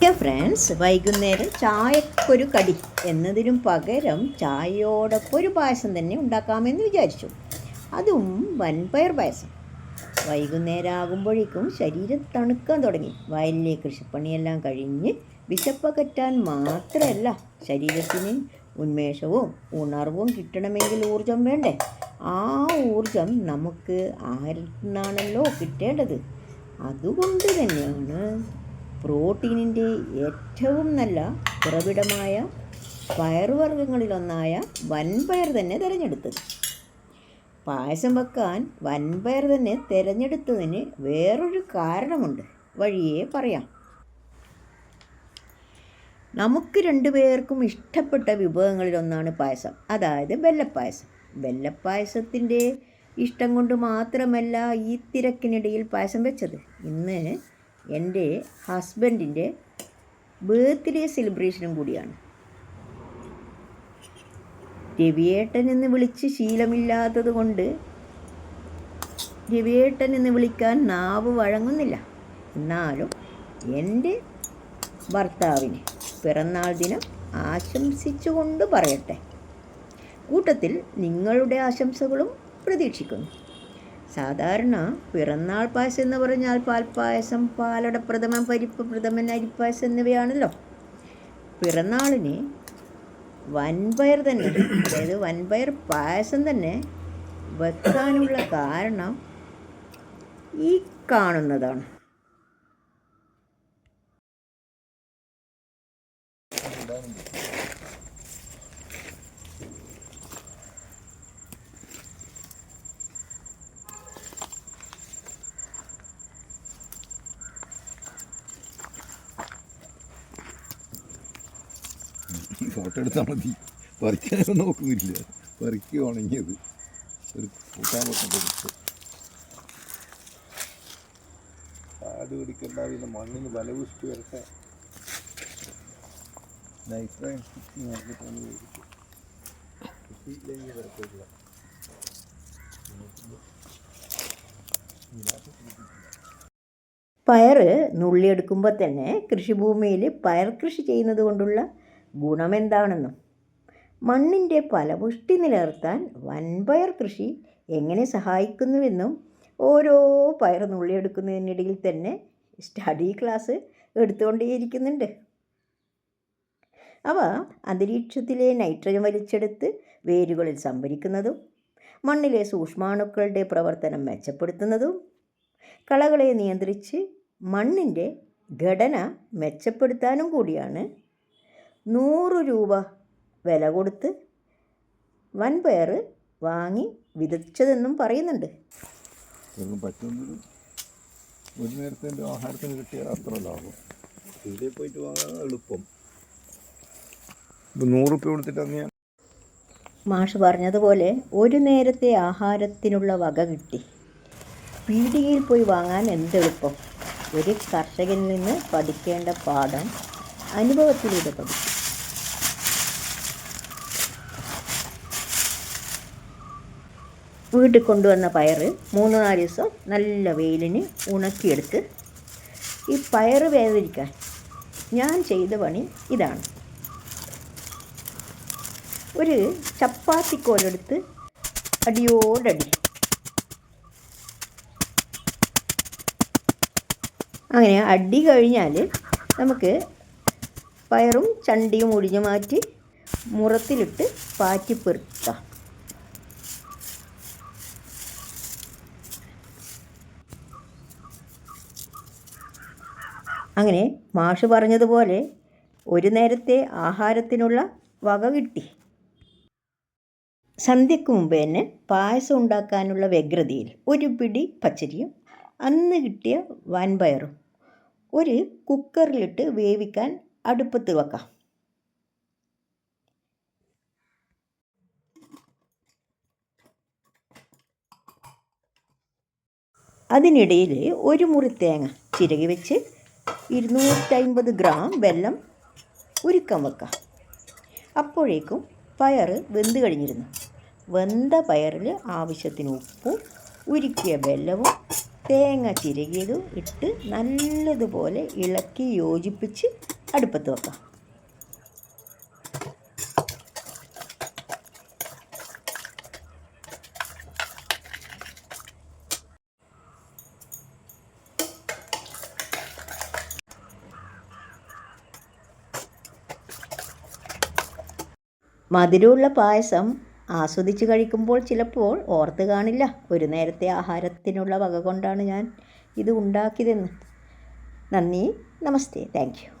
Okay friends വൈകുന്നേരം ചായക്കൊരു കടി എന്നതിനും പകരം ചായയോടൊപ്പം ഒരു പായസം തന്നെ ഉണ്ടാക്കാമെന്ന് വിചാരിച്ചു. അതും വൻപയർ പായസം. വൈകുന്നേരം ആകുമ്പോഴേക്കും ശരീരം തണുക്കാൻ തുടങ്ങി. വയലിലെ കൃഷിപ്പണിയെല്ലാം കഴിഞ്ഞ് വിശപ്പകറ്റാൻ മാത്രമല്ല ശരീരത്തിന് ഉന്മേഷവും ഉണർവും കിട്ടണമെങ്കിൽ ഊർജം വേണ്ടേ? ആ ഊർജം നമുക്ക് ആരിൽ നിന്നാണല്ലോ കിട്ടേണ്ടത്? അതുകൊണ്ട് തന്നെയാണ് പ്രോട്ടീനിന്റെ ഏറ്റവും നല്ല ഉറവിടമായ പയറുവർഗങ്ങളിലൊന്നായ വൻപയർ തന്നെ തിരഞ്ഞെടുത്തത്. പായസം വെക്കാൻ വൻപയർ തന്നെ തിരഞ്ഞെടുത്തതിന് വേറൊരു കാരണമുണ്ട്. വഴിയേ പറയാം. നമുക്ക് രണ്ടുപേർക്കും ഇഷ്ടപ്പെട്ട വിഭവങ്ങളിലൊന്നാണ് പായസം. അതായത് വെല്ലപ്പായസം. വെല്ലപ്പായസത്തിന്റെ ഇഷ്ടം കൊണ്ട് മാത്രമല്ല ഈ തിരക്കിനിടയിൽ പായസം വെച്ചത്. ഇന്ന് എന്റെ ഹസ്ബൻഡിന്റെ ബർത്ത്ഡേ സെലിബ്രേഷനും കൂടിയാണ്. രവിയേട്ടൻ എന്ന് വിളിച്ച് ശീലമില്ലാത്തത് കൊണ്ട് രവിയേട്ടൻ എന്ന് വിളിക്കാൻ നാവ് വഴങ്ങുന്നില്ല. എന്നാലും എന്റെ ഭർത്താവിന് പിറന്നാൾ ദിനം ആശംസിച്ചുകൊണ്ട് പറയട്ടെ. കൂട്ടത്തിൽ നിങ്ങളുടെ ആശംസകളും പ്രതീക്ഷിക്കുന്നു. സാധാരണ പിറന്നാൾ പായസം എന്ന് പറഞ്ഞാൽ പാൽപ്പായസം പാലട പ്രഥമൻ പരിപ്പ് പ്രഥമൻ അരിപ്പായസം എന്നിവയാണല്ലോ. പിറന്നാളിന് വൻപയർ തന്നെ അതായത് വൻപയർ പായസം തന്നെ വെക്കാനുള്ള കാരണം ഈ കാണുന്നതാണ്. ഫോട്ടോ എടുത്താൽ മതി. പറിക്കാനൊന്നും നോക്കുന്നില്ല. പറിക്കുക ഉണങ്ങിയത് ഒരു കൂട്ടാൻ കൊടുത്തു. കാട് പിടിക്കണ്ട മണ്ണിന് ബലപുഷ്ടി വരട്ടെ. പയർ നുള്ളിയെടുക്കുമ്പോൾ തന്നെ കൃഷിഭൂമിയിൽ പയർ കൃഷി ചെയ്യുന്നത് കൊണ്ടുള്ള ഗുണമെന്താണെന്നും. മണ്ണിന്റെ ഫലപുഷ്ടി നിലനിർത്താൻ വൻപയർ കൃഷി എങ്ങനെ സഹായിക്കുന്നുവെന്നും ഓരോ പയർ നുള്ളിയെടുക്കുന്നതിനിടയിൽ തന്നെ സ്റ്റഡി ക്ലാസ് എടുത്തുകൊണ്ടേയിരിക്കുന്നുണ്ട്. അവ അന്തരീക്ഷത്തിലെ നൈട്രജൻ വലിച്ചെടുത്ത് വേരുകളിൽ സംഭരിക്കുന്നതും മണ്ണിലെ സൂക്ഷ്മാണുക്കളുടെ പ്രവർത്തനം മെച്ചപ്പെടുത്തുന്നതും കളകളെ നിയന്ത്രിച്ച് മണ്ണിന്റെ ഘടന മെച്ചപ്പെടുത്താനും കൂടിയാണ് നൂറ് രൂപ വില കൊടുത്ത് വൻപയർ വാങ്ങി വിതച്ചതെന്നും പറയുന്നുണ്ട്. ഒരു നേരത്തെ ആഹാരത്തിന് കിട്ടിയ അത്ര ലാഭം. ഇതിൽ പോയിട്ട് വാങ്ങാൻ എളുപ്പം. നൂറ് റുപ്യ കൊടുത്തിട്ടാണ് ഞാൻ മാഷ് പറഞ്ഞതുപോലെ ഒരു നേരത്തെ ആഹാരത്തിനുള്ള വക കിട്ടി. പീടികയിൽ പോയി വാങ്ങാൻ എന്തെളുപ്പം ഒരു കർഷകനിൽ നിന്ന് പഠിക്കേണ്ട പാഠം അനുഭവത്തിലൂടെ പഠിക്കും. വീട്ടിൽ കൊണ്ടുവന്ന പയർ മൂന്ന് നാല് ദിവസം നല്ല വെയിലിന് ഉണക്കിയെടുത്ത് ഈ പയർ വേദനിക്കാൻ ഞാൻ ചെയ്ത പണി ഇതാണ്. ഒരു ചപ്പാത്തി കോലെടുത്ത് അടിയോടടി. അങ്ങനെ അടി കഴിഞ്ഞാൽ നമുക്ക് പയറും ചണ്ടിയും ഒടിഞ്ഞു മാറ്റി മുറത്തിലിട്ട് പാറ്റി അങ്ങനെ മാഷ് പറഞ്ഞതുപോലെ ഒരു നേരത്തെ ആഹാരത്തിനുള്ള വക കിട്ടി. സന്ധ്യക്ക് മുമ്പ് തന്നെ പായസം ഉണ്ടാക്കാനുള്ള വ്യഗ്രതയിൽ ഒരു പിടി പച്ചരിയും അന്ന് കിട്ടിയ വൻപയറും ഒരു കുക്കറിലിട്ട് വേവിക്കാൻ അടുപ്പത്ത് വെക്കാം. അതിനിടയിൽ ഒരു മുറി തേങ്ങ ചിരകി വെച്ച് ഇരുന്നൂറ്റമ്പത് ഗ്രാം വെള്ളം ഉരുക്കാൻ വെക്കാം. അപ്പോഴേക്കും പയർ വെന്ത് കഴിഞ്ഞിരുന്നു. വെന്ത പയറിൽ ആവശ്യത്തിന് ഉപ്പും ഉരുക്കിയ വെല്ലവും തേങ്ങ ചിരകിയതും ഇട്ട് നല്ലതുപോലെ ഇളക്കി യോജിപ്പിച്ച് അടുപ്പത്ത് വെക്കാം. മധുരമുള്ള പായസം ആസ്വദിച്ച് കഴിക്കുമ്പോൾ ചിലപ്പോൾ ഓർത്ത് കാണില്ല. ഒരു നേരത്തെ ആഹാരത്തിനുള്ള വക കൊണ്ടാണ് ഞാൻ ഇത് ഉണ്ടാക്കിയതെന്ന്. നന്ദി നമസ്തേ. Thank you.